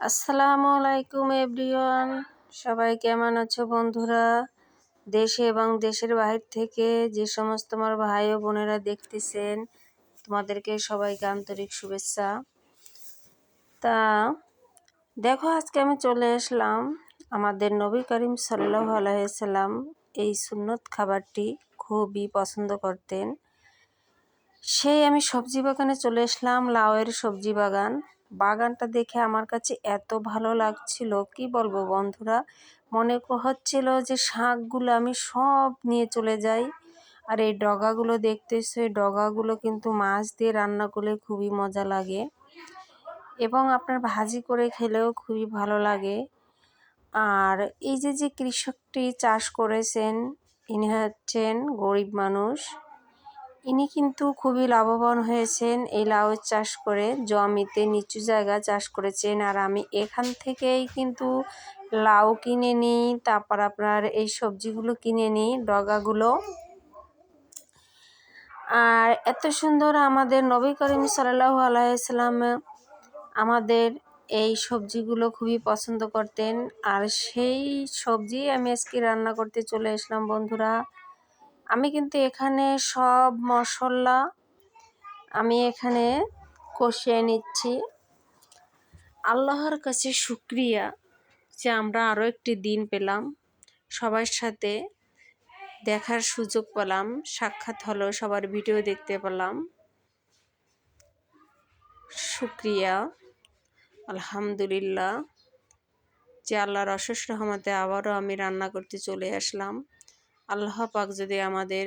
আসসালামু আলাইকুম, এভরিওয়ান। সবাই কেমন আছো বন্ধুরা? দেশে এবং দেশের বাহির থেকে যে সমস্ত আমার ভাই ও বোনেরা দেখতেছেন, তোমাদেরকে সবাইকে আন্তরিক শুভেচ্ছা। তা, দেখো, আজকে আমি চলে আসলাম আমাদের নবী করিম সাল্লাহ আলাইসাল্লাম এই সুন্নত খাবারটি খুবই পছন্দ করতেন। সেই আমি সবজি বাগানে চলে আসলাম, লাউয়ের সবজি বাগান। বাগানটা দেখে আমার কাছে এত ভালো লাগছিল। কি বলব বন্ধুরা? মনে হচ্ছিল যে শাকগুলো আমি সব নিয়ে চলে যাই। আর এই ডগাগুলো দেখতেছো, এই ডগাগুলো কিন্তু মাছ দিয়ে রান্না করলে খুবই মজা লাগে। এবং আপনার ভাজি করে খেলেও খুবই ভালো লাগে। আর এই যে যে কৃষকটি চাষ করেছেন, ইনি হচ্ছেন গরিব মানুষ। ইনি কিন্তু খুবই লাভবান হয়েছেন এই লাউ চাষ করে, জমিতে নিচু জায়গা চাষ করেছেন। আর আমি এখান থেকেই কিন্তু লাউ কিনে নিই, তারপর আপনার এই সবজিগুলো কিনে নিই, ডগাগুলো। আর এত সুন্দর আমাদের নবী করিম সাল্লাহ আলাইসাল্লাম আমাদের এই সবজিগুলো খুবই পছন্দ করতেন। আর সেই সবজি আমি আজকে রান্না করতে চলে আসলাম, বন্ধুরা। আমি কিন্তু এখানে সব মশলা আমি এখানে কষিয়ে নিচ্ছি। আল্লাহর কাছে শুক্রিয়া যে আমরা আরও একটি দিন পেলাম। সবার সাথে দেখার সুযোগ পেলাম, সাক্ষাৎ হলো, সবার ভিডিও দেখতে পেলাম। শুক্রিয়া, আলহামদুলিল্লাহ। যে আল্লাহর অশেষ রহমতে আবারও আমি রান্না করতে চলে আসলাম। আল্লাহ পাক যদি আমাদের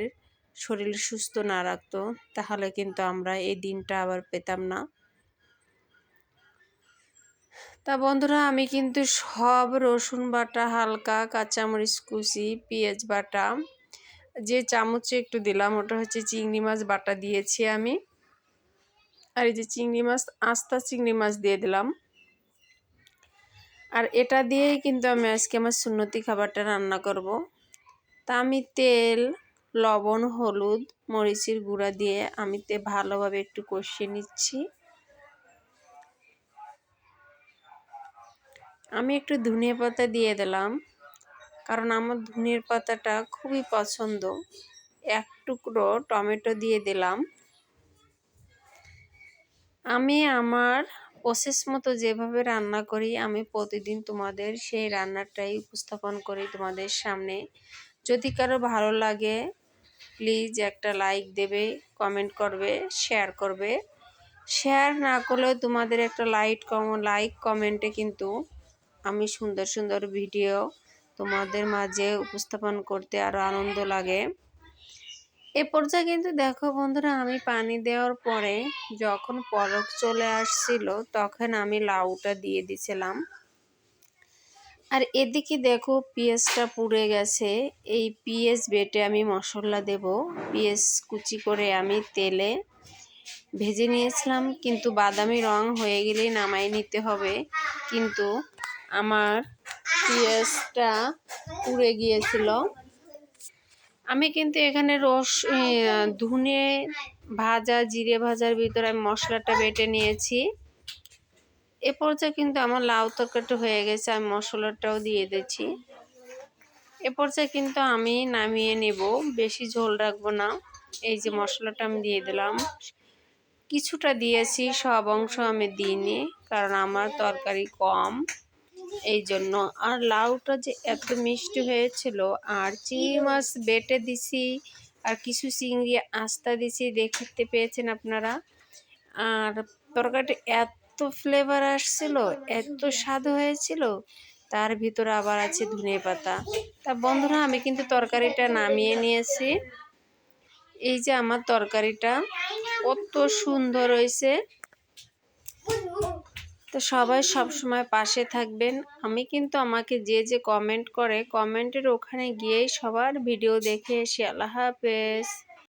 শরীর সুস্থ না রাখতো, তাহলে কিন্তু আমরা এই দিনটা আবার পেতাম না। তা বন্ধুরা, আমি কিন্তু সব রসুন বাটা, হালকা কাঁচামরিচ কুচি, পেঁয়াজ বাটা, যে চামচে একটু দিলাম, ওটা হচ্ছে চিংড়ি মাছ বাটা দিয়েছি আমি। আর এই যে চিংড়ি মাছ, আস্তা চিংড়ি মাছ দিয়ে দিলাম। আর এটা দিয়েই কিন্তু আমি আজকে আমার সুন্নতি খাবারটা রান্না করব। তা আমি তেল, লবণ, হলুদ, মরিচের গুঁড়া দিয়ে আমি তে ভালোভাবে একটু কষিয়ে নিচ্ছি। আমি একটু ধনিয়া পাতা দিয়ে দিলাম, কারণ আমার ধনিয়ার পাতাটা খুবই পছন্দ। এক টুকরো টমেটো দিয়ে দিলাম। আমি আমার প্রসেস মতো যেভাবে রান্না করি, আমি প্রতিদিন তোমাদের সেই রান্নাটাই উপস্থাপন করি তোমাদের সামনে। যদি কারও ভালো লাগে প্লিজ একটা লাইক দেবে কমেন্ট করবে শেয়ার করবে। শেয়ার না করলেও তোমাদের একটা লাইট কম লাইক কমেন্টে কিন্তু আমি সুন্দর সুন্দর ভিডিও তোমাদের মাঝে উপস্থাপন করতে আরও আনন্দ লাগে। এ পর্যায়ে কিন্তু দেখো বন্ধুরা, আমি পানি দেওয়ার পরে যখন পরক চলে আসছিল, তখন আমি লাউটা দিয়ে দিছিলাম। আর এদিকে দেখো পেঁয়াজটা পুড়ে গেছে। এই পেঁয়াজ বেটে আমি মশলা দেব। পেঁয়াজ কুচি করে আমি তেলে ভেজে নিয়েছিলাম, কিন্তু বাদামি রং হয়ে গেলেই নামাই নিতে হবে। কিন্তু আমার পেঁয়াজটা পুড়ে গিয়েছিল। আমি কিন্তু এখানে রস ধুনে ভাজা, জিরে ভাজার ভিতরে আমি মশলাটা বেটে নিয়েছি। এ পর্যায়ে কিন্তু আমার লাউ তরকারিটা হয়ে গেছে, আমি মশলাটাও দিয়ে দিচ্ছি। এ পর্যায়ে কিন্তু আমি নামিয়ে নেব, বেশি ঝোল রাখব না, এই যে মশলাটা আমি দিয়ে দিলাম। কিছুটা দিয়েছি, সব অংশ আমি দিইনি, কারণ আমার তরকারি কম, এই জন্য। আর লাউটা যে এত মিষ্টি হয়েছিল, আর চিংড়ি মাছ বেটে দিছি, আর কিছু চিংড়ি আস্তা দিছি, দেখতে পেয়েছেন আপনারা। আর তরকারিটা এত ফ্লেভার আসছিল, এত স্বাদ হয়েছিল, তার ভিতরে আবার আছে ধনে পাতা। তা বন্ধুরা, আমি কিন্তু তরকারিটা নামিয়ে নিয়েছি। এই যে আমার তরকারিটা, কত সুন্দর হয়েছে। তো সবাই সব সময় পাশে থাকবেন। আমি কিন্তু আমাকে যে যে কমেন্ট করে কমেন্টের ওখানে গিয়েই সবার ভিডিও দেখে এসে, আল্লাহ হাফেজ।